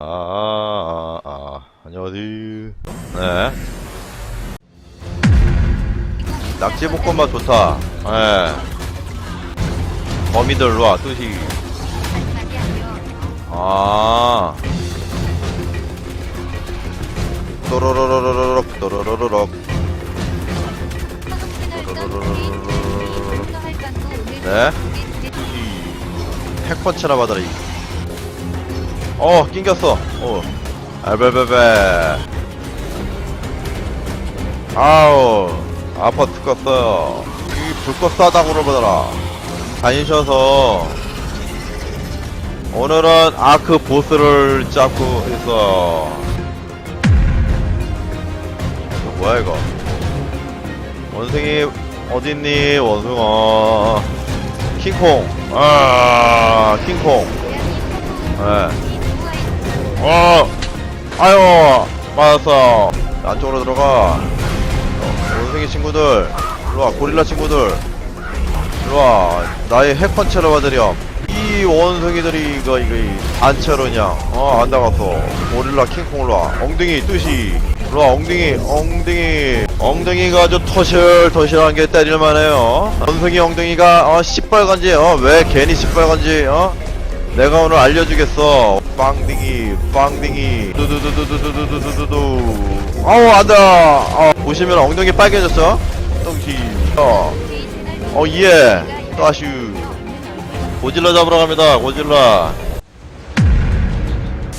아, 아, 아, 아, 안녕하세요. 네. 낙지 볶음밥 좋다. 네. 거미들 로 와, 뚜시. 아. 또로로로로록, 또로로로록. 네. 핵펀치나 받아라, 이. 어, 낑겼어. 어. 알베베베. 아우, 아파 죽겠어요. 이 불꽃 싸다구를 받아라. 다니셔서, 오늘은 아크 보스를 잡고 있어. 이거 뭐야, 이거? 원숭이, 어딨니, 원숭아. 킹콩. 아, 킹콩. 네. 어, 아유, 맞았어. 안쪽으로 들어가. 어, 원숭이 친구들, 일로와, 고릴라 친구들, 일로와, 나의 핵펀치로 받으렴. 이 원숭이들이 이거, 이거, 이 단체로 그냥, 어, 안 나갔어. 고릴라 킹콩 일로와. 엉덩이, 뚜시. 일로와, 엉덩이, 엉덩이. 엉덩이가 아주 토실토실한 게 때릴만해요. 원숭이 엉덩이가, 어, 시뻘건지, 어, 왜 괜히 시뻘건지, 어? 내가 오늘 알려주겠어. 빵딩이, 빵딩이. 두두두두두두두두두두. 아우, 안 돼. 어, 보시면 엉덩이 빨개졌어? 똥시. 어, 어, 예. 따슈. 고질라 잡으러 갑니다, 고질라.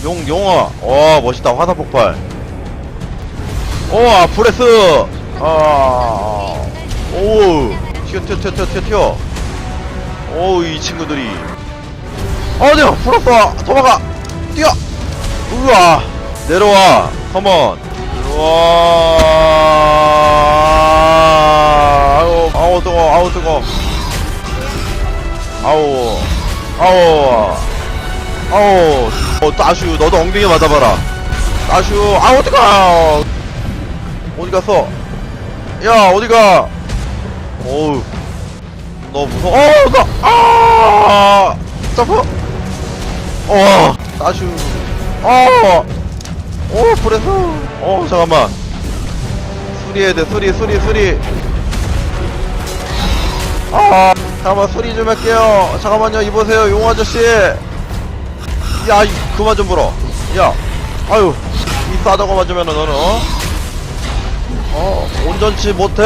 용, 용어. 와, 멋있다. 화산 폭발. 오, 아, 프레스. 아, 오. 튀어, 튀어, 튀어, 튀어, 튀어, 튀어. 오, 이 친구들이. 어디요? 풀었어! 도망가! 뛰어! 우와! 내려와! 컴온! 우와! 아우, 아우, 뜨거, 아우, 뜨거. 아우, 아우, 아우, 어, 따슈, 너도 엉덩이 맞아봐라. 따슈, 아우, 뜨거! 어디 갔어? 야, 어디가? 어우, 너 무서워. 어, 나, 아! 점프! 어, 따슈. 어, 오, 프레스. 어, 잠깐만. 수리해야 돼, 수리, 수리, 수리. 아, 잠깐만, 수리 좀 할게요. 잠깐만요, 이보세요, 용 아저씨. 야, 이, 그만 좀 불어. 야, 아유, 이 싸다고 맞으면은 너는, 어? 어, 온전치 못해.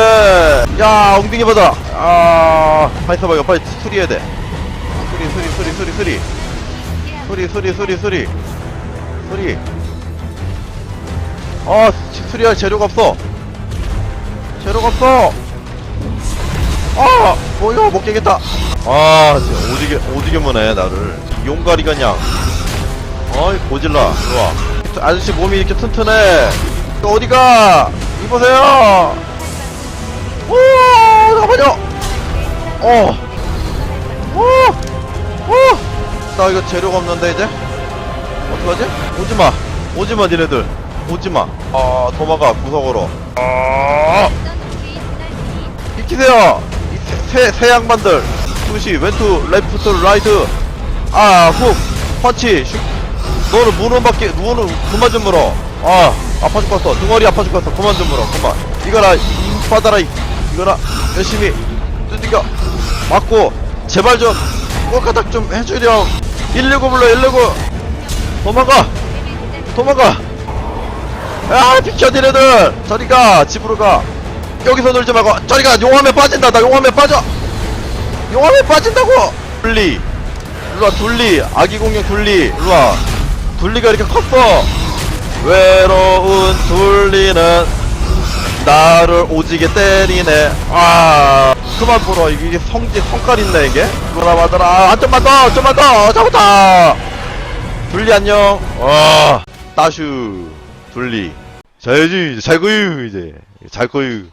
야, 엉덩이 받아. 아, 써봐, 이거 빨리 수리해야 돼. 수리, 수리, 수리, 수리, 수리. 수리 수리 수리 수리. 아 수- 수리할 재료가 없어. 재료가 없어. 아 뭐야 못 깨겠다. 아 진짜 오지게 오지게 무네 나를. 용가리가 그냥. 어이 고질라. 좋아 아저씨 몸이 이렇게 튼튼해. 또 어디가? 이보세요. 오 잠깐만요. 어. 오! 오! 나 이거 재료가 없는데 이제? 어떡하지? 오지마. 오지마 니네들. 오지마. 아 도망가 구석으로 아! 이 새, 새 양반들. 투시 왼투 레프트 라이트. 아훅. 펀치 슉 너는 무는밖에 누구는 그만 좀 물어. 아 아파 죽겠어. 등어리 아파 죽겠어. 그만 좀 물어. 그만. 이거라 이- 이거라. 열심히 두들겨. 맞고 제발 좀 꼬까닥 좀 해주렴 119 불러 119 도망가. 도망가. 야 비켜 니네들. 저리가 집으로 가. 여기서 놀지 말고. 저리가 용암에 빠진다 나 용암에 빠져. 용암에 빠진다고. 둘리. 일로와 둘리. 아기 공룡 둘리. 일로와. 둘리가 이렇게 컸어. 외로운 둘리는 나를 오지게 때리네. 아 그만 불어. 이게 성지 성깔 있네 이게? 그러나 마더라 아 좀만 더 좀만 더! 잡았다! 둘리 안녕. 와 따슈. 둘리. 자야지 잘 거유 이제. 잘 거유